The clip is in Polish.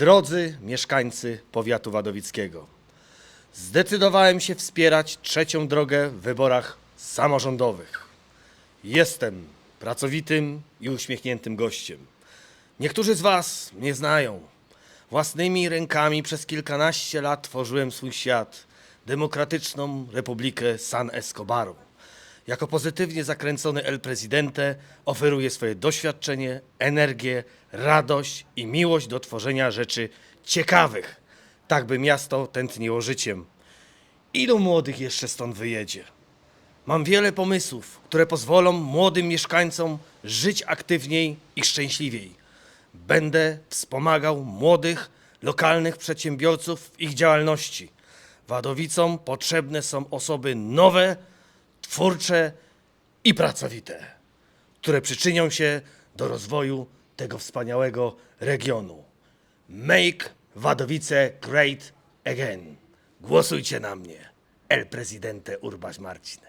Drodzy mieszkańcy powiatu wadowickiego, zdecydowałem się wspierać trzecią drogę w wyborach samorządowych. Jestem pracowitym i uśmiechniętym gościem. Niektórzy z Was mnie znają. Własnymi rękami przez kilkanaście lat tworzyłem swój świat, demokratyczną Republikę San Escobaru. Jako pozytywnie zakręcony El Presidente oferuję swoje doświadczenie, energię, radość i miłość do tworzenia rzeczy ciekawych, tak by miasto tętniło życiem. Ilu młodych jeszcze stąd wyjedzie? Mam wiele pomysłów, które pozwolą młodym mieszkańcom żyć aktywniej i szczęśliwiej. Będę wspomagał młodych, lokalnych przedsiębiorców w ich działalności. Wadowicom potrzebne są osoby nowe, twórcze i pracowite, które przyczynią się do rozwoju tego wspaniałego regionu. Make Wadowice great again. Głosujcie na mnie. El Presidente Urbaś Marcin.